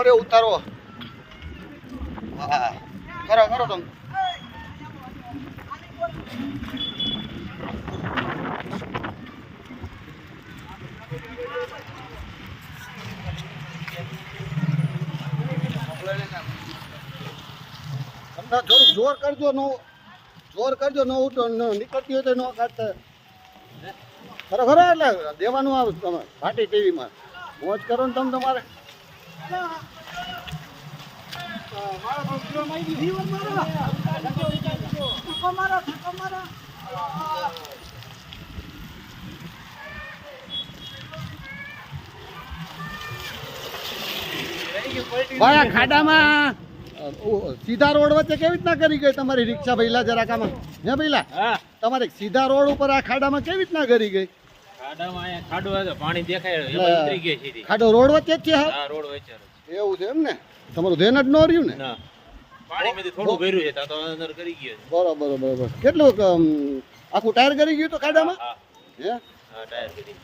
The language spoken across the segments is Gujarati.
મોરે ઉતારો. હા, કરો કરો તમે. જોર કરજો, નો જોર કરજો, ન ઉઠો નીકળતી હોય તો ન કાઢતા ખરેખર એટલે દેવાનું આવે તમે ભાટી ટીવીમાં. મોજ કરો ને તમે તમારે. ભાઈ આ ખાડામાં સીધા રોડ વચ્ચે કેવી રીતના કરી ગઈ તમારી રિક્ષા ભઈલા જરાકામાં હે ભઈલા? હા. તમારે સીધા રોડ ઉપર આ ખાડામાં કેવી રીતના કરી ગઈ? ખાડો રોડ વચ્ચે જ છે હા? રોડ વચ્ચે એવું છે એમ ને? તમારું ધ્યાન જ ન રહ્યું ને? ના. પાણી માંથી થોડું ભર્યું છે તો અંદર કરી ગયો બરોબર બરોબર. કેટલું આખું ટાયર કરી ગયું તો ખાડામાં? હા હે. હા? ટાયર કરી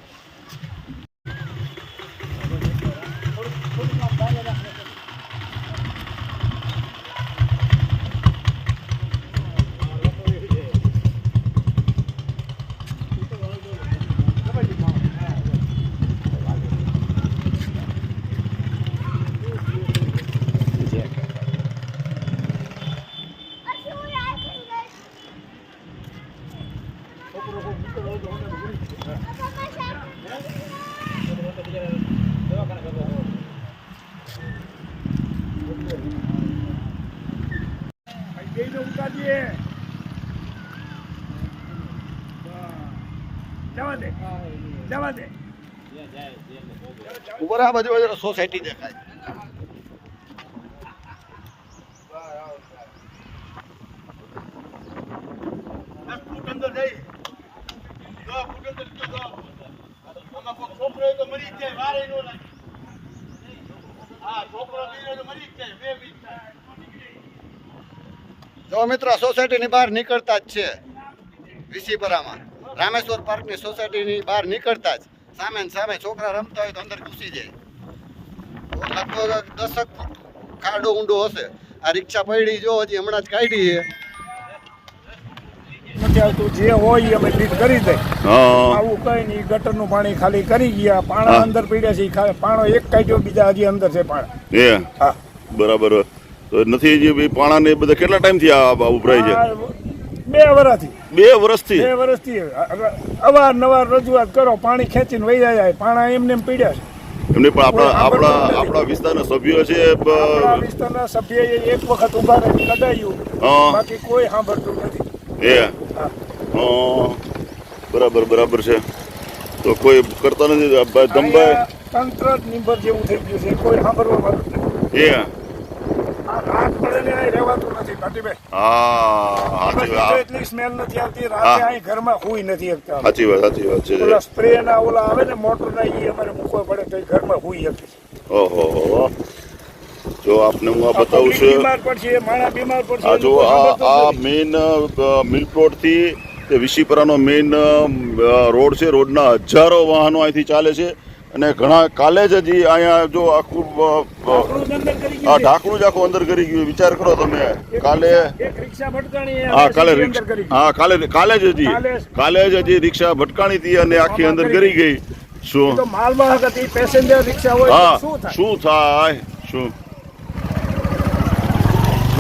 ઉપર આ બાજુ સોસાયટી દેખાય. જો મિત્ર, સોસાયટીની બહાર નીકળતા જ છે. વિસીપરામાં રામેશ્વર પાર્કની સોસાયટીની બહાર નીકળતા જ. સામે ને સામે છોકરા રમતા હોય તો અંદર ઘૂસી જાય. લગભગ દસક ખાડો ઊંડો હશે. આ રિક્ષા પડી જો હજી હમણાં જ કાઢી છે. નથી આવતું જે હોય એ અમે લીડ કરી દે. હા. આવું કઈ નહીં ગટરનું પાણી ખાલી કરી ગયા પાણા અંદર પીડ્યા છે પાણો એક કાઢ્યો બીજા હજી અંદર છે પાણા. એ. હા. બરાબર તો નથી જે પાણા ને બધા કેટલા ટાઈમથી આ ઉભરાય છે? બે વર્ષથી બે વર્ષથી બે વર્ષથી અવારનવાર રજૂઆત કરો પાણી ખેંચીને વહી જાય પાણા એમને એમ પીડ્યા છે. એમને પણ આપણા આપણા આપણા વિસ્તારના સભ્યો છે વિસ્તારના સભ્યએ એક વખત ઊભા રહી લગાવ્યું હા. બાકી કોઈ સાંભળતું નથી. એ. બરાબર બરાબર છે. તો કોઈ કરતા નથી ભાઈ ધમભાઈ તંત્ર નિંબર જેવું થઈ ગયું છે કોઈ સાંભળવા માંગતું નથી. એ. પડે ને અહીં રહેવાતું નથી ભાટીભાઈ. હા સાચી બસ વાત એટલી સ્મેલ નથી આવતી રાતે અહીં ઘરમાં હુઈ નથી સાચી વાત સાચી વાત છે. ઓલા સ્પ્રે ના ઓલા આવે ને મોટર ના ઈ અમારે મૂકવા પડે તો ઘરમાં હુઈ શકે ઓહો જો આપને હું આ બતાવું છું આ જો આ આ મેઇન મિલ્ક રોડથી તે વિશીપરાનો મેઇન રોડ છે રોડના હજારો વાહનો અહીંથી ચાલે છે. અને ઘણા કાલે જ હજી અહીંયા જો આખું હા આ ઢાંકણું જ આખું અંદર કરી ગયું વિચાર કરો તમે કાલે હા કાલે. હા કાલે કાલે જ હજી કાલે જ. હજી રિક્ષા ભટકાણી હતી અને આખી અંદર કરી ગઈ. શું? માલવાહક હતી પેસેન્જર રિક્ષા હોય શું થાય? શું?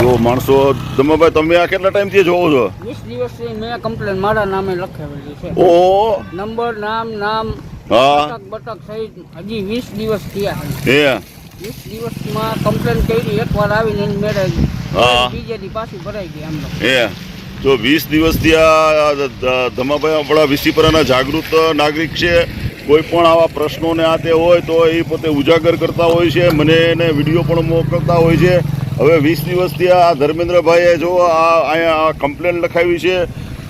જો માણસો દમાભાઈ તમે આ કેટલા ટાઈમથી જોવો છો? વીસ દિવસથી મેં કમ્પ્લેન મારા નામે લખાવેલી છે. ઓ નંબર નામ નામ હા. બટક બટક સહિત હજી વીસ દિવસ થયા હે. વીસ દિવસમાં કમ્પ્લેન કરી એકવાર આવીને એની મેળવી. હા. બીજે દી પાછી ભરાઈ ગઈ આમ એ જો વીસ દિવસથી આ ધમાભાઈ આપણા વિસીપરાના જાગૃત નાગરિક છે. કોઈ પણ આવા પ્રશ્નોને આ તે હોય તો એ પોતે ઉજાગર કરતા હોય છે. મને એને વીડિયો પણ મોકલતા હોય છે. હવે વીસ દિવસથી આ ધર્મેન્દ્રભાઈએ જો આ અહીંયા કમ્પ્લેન લખાવી છે,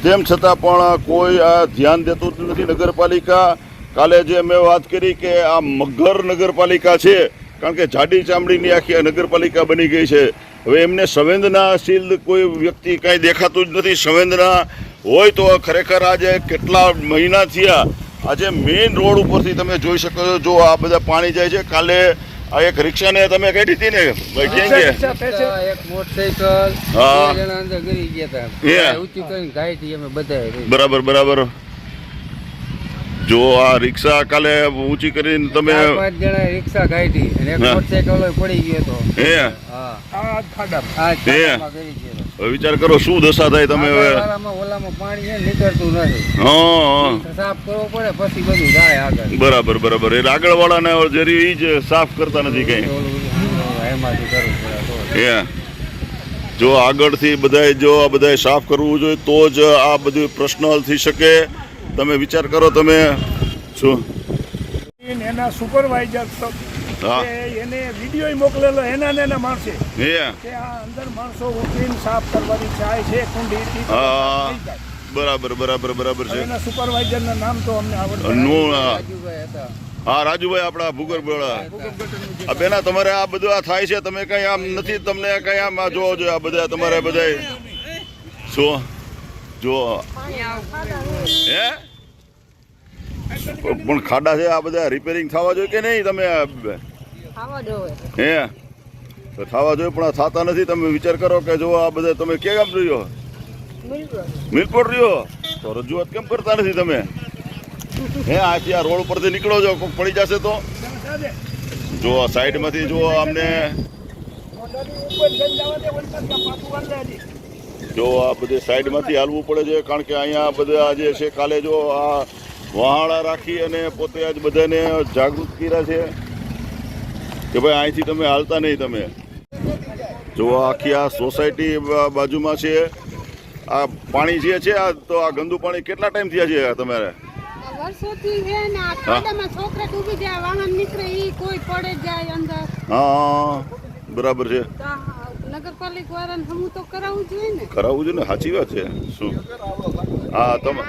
તેમ છતાં પણ કોઈ આ ધ્યાન દેતું નથી નગરપાલિકા. કાલે જે મેં વાત કરી કે આ મગર નગરપાલિકા છે, કારણ કે જાડી ચામડીની આખી નગરપાલિકા બની ગઈ છે. હવે એમને સંવેદનાશીલ કોઈ વ્યક્તિ કાંઈ દેખાતું જ નથી. સંવેદના હોય તો ખરેખર આજે કેટલા મહિના થયા. આજે મેઇન રોડ ઉપરથી તમે જોઈ શકો છો, જો આ બધા પાણી જાય છે, કાલે આ એક રિક્ષાને તમે કાઢી હતી ને? ભાઈ કેમ કે એક મોટરસાઇકલ. હા. જણા અંદર ગરી ગયા હતા ઊંચી કરીને ઘાયથી અમે બધા બરાબર બરાબર. જો આ રિક્ષા કાલે ઊંચી કરીને તમે પાંચ જણા રિક્ષા ઘાયથી અને એક. મોટરસાઇકલ પડી ગયો હતો હે. હા. આ ખાડા આ ખાડામાં ગરી ગયો હતો. વિચાર કરો શું દશા થાય તમે હવે? ઓલામાં પાણી નીકળતું નથી. હા સાફ કરવો પડે પછી બધું જાય આગળ. બરાબર બરાબર. એટલે આગળ વાળાને જરી ઈ જ સાફ કરતા નથી કઈ. જો. આગળથી બધાય જો આ બધાએ સાફ કરવું જોઈએ તો જ આ બધું પ્રશ્ન હલ થઈ શકે. તમે વિચાર કરો તમે. શું? એના સુપરવાઇઝર એને વીડિયો મોકલેલો એના ને એના માણસે. કે આ અંદર માણસો ઉતરીને સાફ કરવાની ચાય છે કુંડી. બરાબર બરાબર બરાબર છે. એના સુપરવાઇઝરના નામ તો અમને આવડતું રાજુભાઈ હતા. હા રાજુભાઈ આપણા ભૂગર્ભ આ બેના તમારે આ બધું આ થાય છે તમે કઈ આમ નથી તમને કઈ આમ આ જોવો જોઈએ આ બધા તમારે બધા શું જો. હે? પણ ખાડા છે આ બધા રિપેરિંગ થવા જોઈએ કે નહીં તમે હે? તો થવા જોઈએ પણ આ થતા નથી. તમે વિચાર કરો કે જો આ બધા તમે કે કામ રહ્યો? મિલપોટ રહ્યો? તો રજૂઆત કેમ કરતા નથી તમે? હે આથી આ રોડ ઉપરથી નીકળો છો કોઈક પડી જશે તો? જો આ સાઈડમાંથી જો અમને જો આ બધે સાઈડમાંથી હાલવું પડે છે કારણ કે અહીંયા બધા જે છે કાલે જો આ વહાણા રાખી અને પોતે આજ બધાને જાગૃત કર્યા છે. કે ભાઈ અહીંથી તમે હાલતા નહીં તમે. જો આખી આ સોસાયટી બાજુમાં છે. આ પાણી જે છે આ તો આ ગંદુ પાણી કેટલા ટાઈમ થયા છે તમારે? હા. બરાબર છે. કરાવવું જોઈએ ને? સાચી વાત છે. શું? હા તમે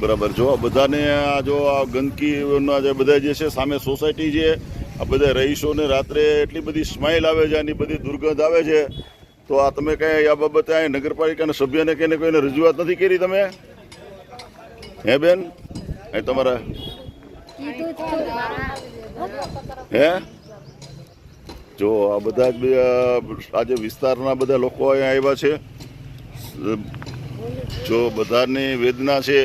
બરાબર. જો આ બધાને આ જો આ ગંદકીના જે બધા જે છે સામે સોસાયટી છે આ બધા રહીશોને રાત્રે એટલી બધી સ્માઇલ આવે છે આની બધી દુર્ગંધ આવે છે તો આ તમે કઈ આ બાબતે આ નગરપાલિકાના સભ્યને કઈને કોઈને રજૂઆત નથી કરી તમે? હે બેન? એ તમારા હે? જો આ બધા જ બે, આજે વિસ્તારના બધા લોકો અહીંયા આવ્યા છે. જો બધાની વેદના છે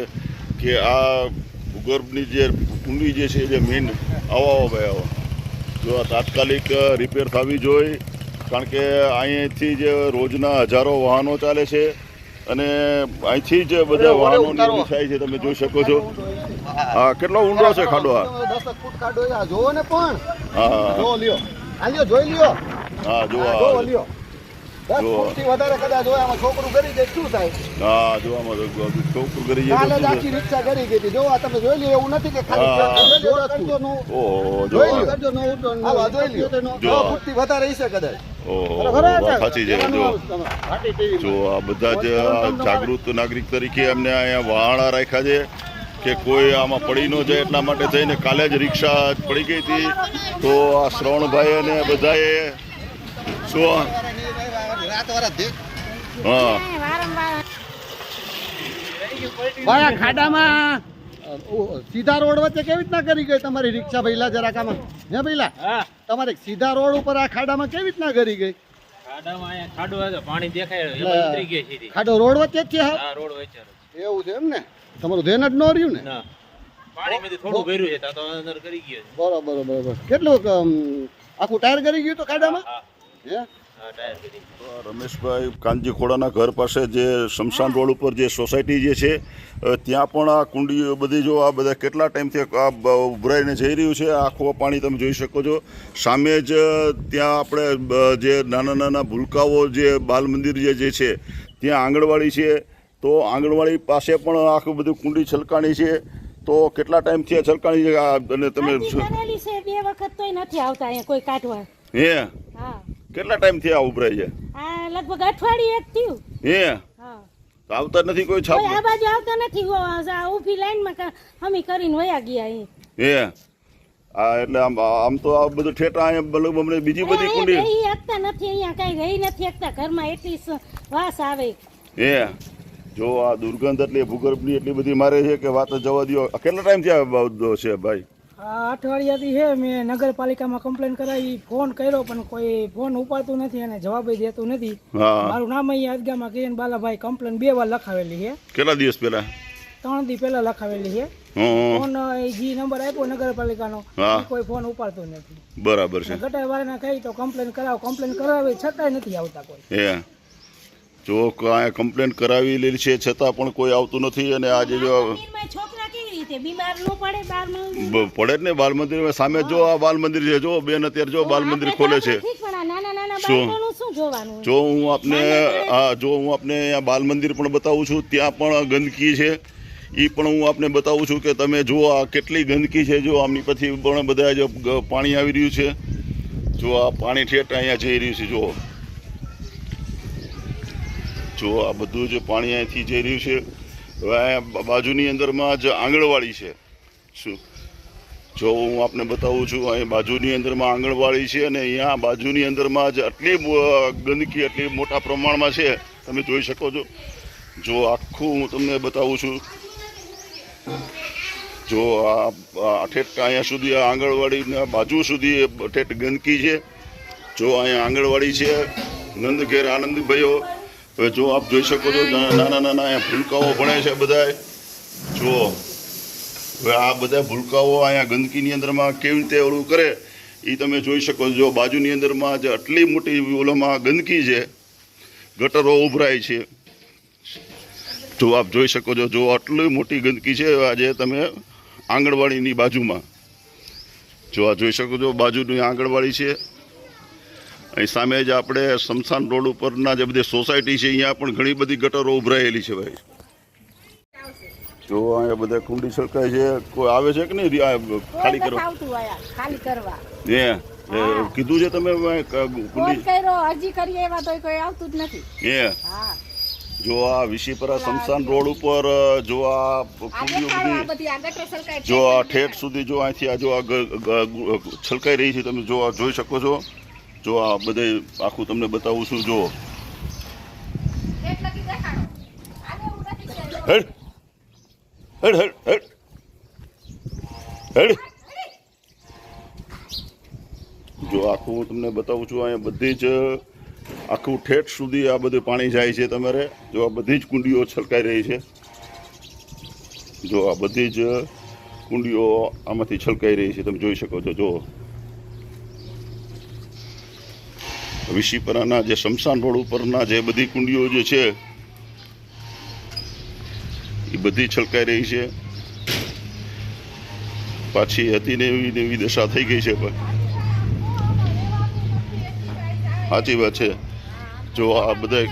કે આ ભૂગર્ભની જે કુંડી જે છે જે મેઇન આવો આવો ભાઈ આવો. જો આ તાત્કાલિક રિપેર થવી જોઈએ કારણ કે અહીંથી જ રોજના હજારો વાહનો ચાલે છે અને અહીંથી જ બધા વાહનો થાય છે તમે જોઈ શકો છો. હા. કેટલો ઊંડો છે ખાડો આ? દસ ફૂટ કાઢો આ જોવો ને પણ. હા જો લ્યો. આ લ્યો જોઈ લ્યો. હા જો આ જોવો લ્યો. દસ જો. ફૂટથી વધારે કદાચ હોય આમાં છોકરું કરી દે શું થાય? હા જો આમાં છોકરું કરી જાય કાલે તો જ શું આખી રિક્ષા કરી ગઈ હતી. જો આ તમે જોઈ લ્યો એવું નથી કે ખાલી જોડો કરજો નું. ઓહો જોઈ આ- કરજો નું ઉડો નું. આ જોઈ લ્યો. જો. ફૂટથી વધારે હશે કદાચ. ઓહો બરાબર? સાચી છે જો જો આ બધા જ જાગૃત નાગરિક તરીકે અમને અહીંયા વહાણા રાખ્યા છે. કે કોઈ આમાં પડી ન જાય એટલા માટે થઈને કાલે જ રિક્ષા પડી ગઈ હતી. તો આ શ્રવણભાઈ અને બધાએ શું હા. ભાઈ આ ખાડામાં સીધા રોડ વચ્ચે કેવી રીતના કરી ગઈ તમારી રિક્ષા ભઈલા જરાક આમાં હે ભઈલા? તમારે સીધા રોડ ઉપર આ ખાડામાં કેવી રીતના કરી ગઈ? ખાડામાં ખાડો હતો પાણી દેખાય એટલે- એમાં ઉતરી ગઈ સીધી. ખાડો રોડ વચ્ચે જ છે. એવું છે એમ ને? તમારું ધ્યાન જ ન રહ્યું ને? પાણીમાંથી થોડું ભર્યું છે તો અંદર કરી ગયો છે. બરોબર બરોબર. કેટલું આખું ટાયર કરી ગયું તો ખાડામાં હે હા. ટાયર કરી રમેશભાઈ કાનજી ખોડાના ઘર પાસે જે શમશાન રોડ ઉપર જે સોસાયટી જે છે ત્યાં પણ આ કુંડી બધી જો આ બધા કેટલા ટાઈમથી આ ઉભરાઈને જઈ રહ્યું છે આખું પાણી તમે જોઈ શકો છો. સામે જ ત્યાં આપણે જે નાના નાના ભૂલકાઓ જે બાલ મંદિર જે જે છે ત્યાં આંગણવાડી છે તો આંગણવાડી પાસે પણ આખું બધું કુંડી છલકાણી છે. તો કેટલા ટાઈમથી આ છલકાણી છે? અને તમે છે. બે વખત તોય નથી આવતા અહીંયા કોઈ કાઢવા. હે? હા. કેટલા ટાઈમથી આ ઉભરાય છે? આ લગભગ અઠવાડિયે એક થયું. હે? હા. આવતા નથી કોઈ છાપ? આ બાજુ આવતા નથી. ઊભી લાઈનમાં અમે કરીને વયા ગયા અહીં. હે? આ એટલે આમ આમ તો આ બધું ઠેટા અહીંયા અમને બીજી બધી કુંડી. રહી શકતા નથી. અહીંયા કઈ રહી નથી એકતા ઘરમાં એટલી વાસ આવે. હે? જો આ દુર્ગંધ એટલી ભૂગર્ભની એટલી બધી મારે છે કે વાત જવા દો કેટલા ટાઈમ થયા છે ભાઈ? અઠવાડિયાથી છે મેં નગરપાલિકામાં કમ્પ્લેન કરાવી ફોન કર્યો પણ કોઈ ફોન ઉપાડતું નથી અને જવાબ દેતું નથી. મારું નામ અહીંયા અદગામાં કિરણ બાલાભાઈ કમ્પ્લેન બે વાર લખાવેલી છે. કેટલા દિવસ પહેલા? ત્રણ દિવસ પહેલા લખાવેલી છે. ફોન જે નંબર આપ્યો નગરપાલિકાનો. કોઈ ફોન ઉપાડતો નથી. બરાબર છે. ગટર વાળાને કહી તો કમ્પ્લેન કરાવો કમ્પ્લેન કરાવે છતાંય નથી આવતા કોઈ. જો કાંઈ કમ્પ્લેન કરાવી લેલી છે છતાં પણ કોઈ આવતું નથી અને આજે જો છોકરા કેવી રીતે? બીમાર ન પડે જ ને બાલ મંદિર સામે જો આ બાલ મંદિર છે જો બેન અત્યારે જો બાલ મંદિર ખોલે છે. શું? જો હું આપને હા જો હું આપને બાલ મંદિર પણ બતાવું છું ત્યાં પણ ગંદકી છે. એ પણ હું આપને બતાવું છું કે તમે જુઓ આ કેટલી ગંદકી છે જો આમની પછી પણ બધા જો પાણી આવી રહ્યું છે. જો આ પાણી ઠેઠ અહીંયા જઈ રહ્યું છે જુઓ જો આ બધું જ પાણી અહીંથી જઈ રહ્યું છે, હવે બાજુની અંદરમાં જ આંગણવાડી છે. શું? જો હું આપને બતાવું છું, અહીં બાજુની અંદરમાં આંગણવાડી છે અને અહીંયા બાજુની અંદરમાં જ આટલી ગંદકી એટલી મોટા પ્રમાણમાં છે, તમે જોઈ શકો છો. જો આખું હું તમને બતાવું છું. જો આ ઠેઠ અહીંયા સુધી આંગણવાડીના બાજુ સુધી ઠેઠ ગંદકી છે. જો અહીંયા આંગણવાડી છે. નંદ ઘેર આનંદભાઈઓ હવે જો આપ જોઈ શકો છો નાના નાના ભૂલકાઓ ભણે છે બધાય. જુઓ. હવે આ બધા ભૂલકાઓ અહીંયા ગંદકીની અંદરમાં કેવી રીતે ઓલું કરે એ તમે જોઈ શકો છો. જો બાજુની અંદરમાં જે આટલી મોટી ઓલામાં ગંદકી છે, ગટરો ઉભરાય છે. જો આપ જોઈ શકો છો, જો આટલી મોટી ગંદકી છે, આજે તમે આંગણવાડીની બાજુમાં. જો આ જોઈ શકો છો, બાજુની આંગણવાડી છે. અહીં સામે જ આપણે શમશાન રોડ ઉપરના જે બધી સોસાયટી છે અહીંયા પણ ઘણી બધી ગટરો ઉભરાયેલી છે ભાઈ. જો અહીંયા બધા કુંડી છલકાય છે કોઈ આવે છે કે નહીં ખાલી કરો ખાલી કરવા. હે? એ કીધું છે તમે કુંડી કર્યો અરજી કરીએ એવા તો કોઈ આવતું જ નથી. હે? હા. જો આ વિશીપરા શમશાન રોડ ઉપર જો આ કુંડીઓ બધી જો આ ઠેઠ સુધી જો અહીંથી આ જો આ છલકાઈ રહી છે તમે જો જોઈ શકો છો. જો આ બધે આખું તમને બતાવું છું જો હેડ. હેડ હેડ જો આખું હું તમને બતાવું છું, અહીંયા બધી જ, આખું ઠેઠ સુધી આ બધું પાણી જાય છે તમારે. જો આ બધી જ કુંડીઓ છલકાઈ રહી છે. જો આ બધી જ કુંડીઓ આમાંથી છલકાઈ રહી છે, તમે જોઈ શકો છો જો વિશીપરાના જે શમશાન રોડ ઉપરના જે બધી કુંડીઓ જે છે એ બધી છલકાઈ રહી છે. પાછી હતી ને એવી એવી દશા થઈ ગઈ છે પણ. સાચી વાત છે. જો આ બધા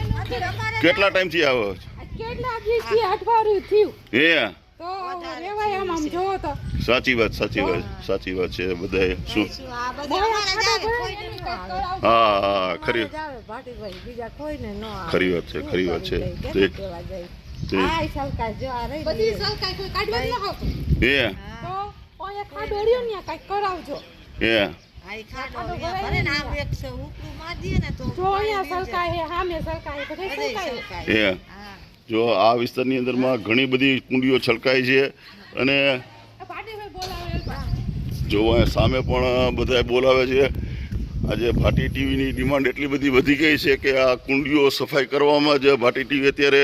કેટલા ટાઈમથી આવે કેટલા દિવસથી અઠવાડિયું થયું? હે? તો રેવાય આમ આમ જોવો તો. સાચી વાત સાચી વાત સાચી વાત છે બધા શું. હા હા ખરી ખરી વાત છે ખરી વાત છે. તે તે આ સરકાર જો આ વિસ્તારની અંદરમાં ઘણી બધી કુંડીઓ છલકાઈ છે અને આ જો અહીંયા સામે પણ બધા બોલાવે છે. આજે ભાટી ટીવીની ડિમાન્ડ એટલી બધી વધી ગઈ છે કે આ કુંડીઓ સફાઈ કરવામાં જ ભાટી ટીવી અત્યારે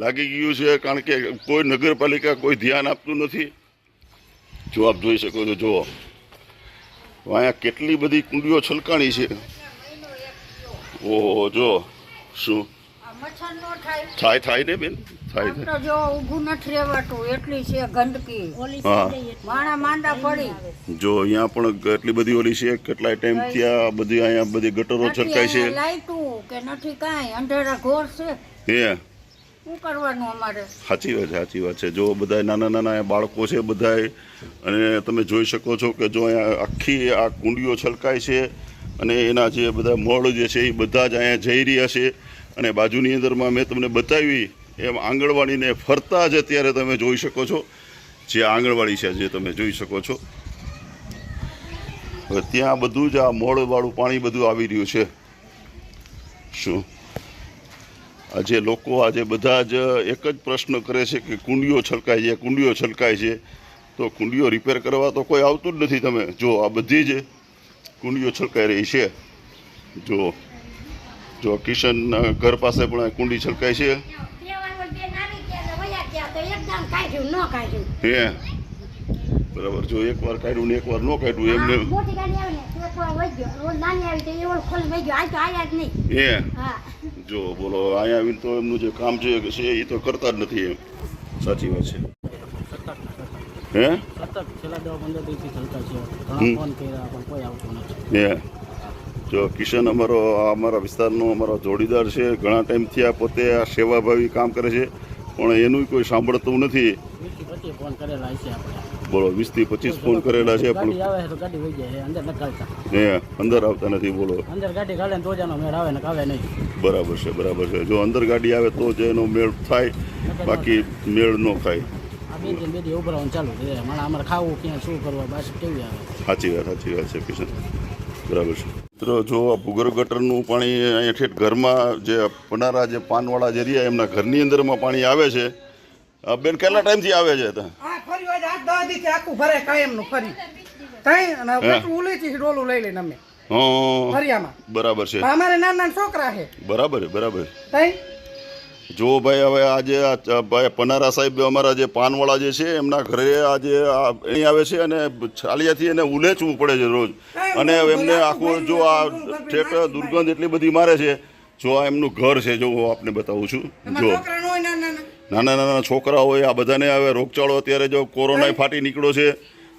લાગી ગયું છે કારણ કે કોઈ નગરપાલિકા કોઈ ધ્યાન આપતું નથી. જો આપ જોઈ શકો છો, જુઓ. અહીંયા કેટલી બધી કુંડીઓ છલકાણી છે. ઓહો જો શું? થાય. થાય થાય ને બેન? થાય. તો જો ઊભું નથી રહેવાતું એટલી છે ગંદકી. હા. માણા માંદા પડી. જો અહીંયા પણ એટલી બધી ઓલી છે કેટલાય ટાઈમ ત્યાં બધી અહીંયા બધી ગટરો છલકાય છે. લાઈટું કે નથી કાંઈ અંધેરા ઘોર છે. હે. શું કરવાનું અમારે? સાચી વાત છે સાચી વાત છે. જો બધા નાના નાના બાળકો છે બધાય અને તમે જોઈ શકો છો કે જો અહીંયા આખી આ કુંડીઓ છલકાય છે અને એના જે બધા મળ જે છે એ બધા જ અહીંયા જઈ રહ્યા છે. અને બાજુની અંદરમાં મેં તમને બતાવી એમ આંગણવાડીને ફરતા જ અત્યારે તમે જોઈ શકો છો. જે આંગણવાડી છે, જે તમે જોઈ શકો છો. હવે ત્યાં બધું જ આ મોળવાળું પાણી બધું આવી રહ્યું છે. શું? આજે લોકો આજે બધા જ એક જ પ્રશ્ન કરે છે કે કુંડીઓ છલકાય છે, કુંડીઓ છલકાય છે. તો કુંડીઓ રિપેર કરવા તો કોઈ આવતું જ નથી. તમે જો આ બધી જ કુંડીઓ છલકાઈ રહી છે. જો જો કિશન ઘર પાસે પણ કુંડી છલકાય છે. હે? બરાબર જો એકવાર કાઢ્યું ને એકવાર ન કાઢ્યું એમને મોટી ગાડી આવે ને એક વાર નો કાઢ્યું રોજ નાની આવી તો એ ઓળ ખોલી વહી ગયો. આ તો આયા જ નહીં. હે? જો બોલો અહીંયા આવીને તો એમનું જે કામ છે છે એ તો કરતા જ નથી એમ. સાચી વાત છે. હે? સતત છેલ્લા દસ પંદર દિવસથી ચાલતા છે. ફોન કર્યા પણ કોઈ આવતું નથી. હે? જો કિશન અમારો અમારા વિસ્તારનો અમારો જોડીદાર છે. ઘણા ટાઈમથી આ પોતે આ સેવાભાવી કામ કરે છે. પણ એનું કોઈ સાંભળતું નથી. બોલો વીસ વીસથી પચીસ ફોન કરેલા છે પણ અંદર આવતા. નથી બોલો. અંદર ગાડી ગાલે તો જ મેળ આવે ને આવે નહીં. બરાબર છે બરાબર છે. જો અંદર ગાડી આવે તો જ એનો મેળ થાય બાકી મેળ ન થાય સાચી વાત સાચી વાત છે કિશન. બરાબર છે. મિત્રો જો આ ભૂગર્ભ ગટરનું પાણી અહીંયા ઠેઠ ઘરમાં જે પનારા જે પાનવાળા જે રહ્યા એમના ઘરની અંદરમાં પાણી આવે છે. બેન કેટલા ટાઈમથી આવે છે આખું ભરે કાયમનું ફરી. કઈ અને પાછું ડોલું લઈ લઈને અમે. હં. બરાબર છે. અમારે નાના છોકરા છે. બરાબર બરાબર જો ભાઈ હવે આજે ભાઈ પનારા સાહેબ અમારા જે પાનવાળા જે છે એમના ઘરે આજે અહીં આવે છે અને છાલિયાથી એને ઉલેચવું પડે છે રોજ. અને એમને આખું જો આ ઠેઠ દુર્ગંધ એટલી બધી મારે છે જો આ એમનું ઘર છે જો હું આપને બતાવું છું. જો. નાના નાના. છોકરા હોય આ બધાને હવે રોગચાળો અત્યારે જો કોરોના ફાટી નીકળ્યો છે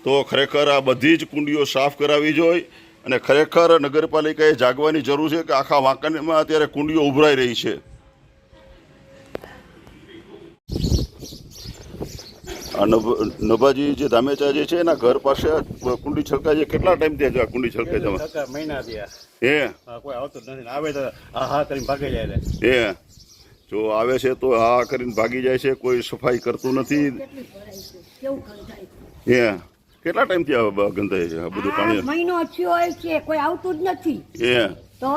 તો ખરેખર આ બધી જ કુંડીઓ સાફ કરાવવી જોઈએ અને ખરેખર નગરપાલિકાએ જાગવાની જરૂર છે કે આખા વાંકાનેરમાં અત્યારે કુંડીઓ ઉભરાઈ રહી છે આ નભ નભાજી જે ધામેચા જે છે એના ઘર પાસે કુંડી છલકાય છે. કેટલા ટાઈમથી આ કુંડી છલકાય છે મહિના થયા. હે? કોઈ આવતું નથી. આવે તો હા હા કરીને ભાગી જાય હે? જો આવે છે તો હા કરીને ભાગી જાય છે. કોઈ સફાઈ કરતું નથી. હે? કેટલા ટાઈમથી આ ગંધાય છે? આ બધું પાણી? મહિનો થયો હોય છે. કોઈ આવતું જ નથી. હે? તો?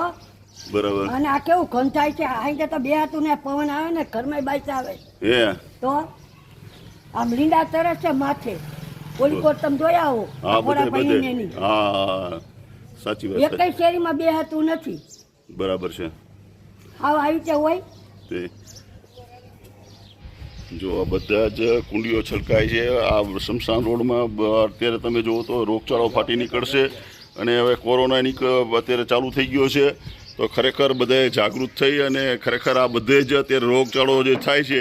બરાબર. અને આ કેવું ગંધાય છે? આ તો બે હાથું ને પવન આવે ને ઘરમાં બાઈક આવે. હે? તો? આમ લીંડા તરસ છે માથે. ઓલી કોટ તમે જોયા હો હા બધે બધે. હા સાચી વાત છે. એકેય શેરીમાં બે હતું નથી. બરાબર છે. આવ આવી રીતે હોય? તે જો આ બધા જ કુંડીઓ છલકાય છે. આ શમશાન રોડમાં અત્યારે તમે જુઓ તો રોગચાળો ફાટી નીકળશે અને હવે કોરોના નીક અત્યારે ચાલુ થઈ ગયો છે. તો ખરેખર બધાએ જાગૃત થઈ અને ખરેખર આ બધે જ અત્યારે રોગચાળો જે થાય છે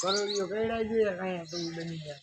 કરોડીઓ કઈડા જોઈએ કાંઈ બની જાય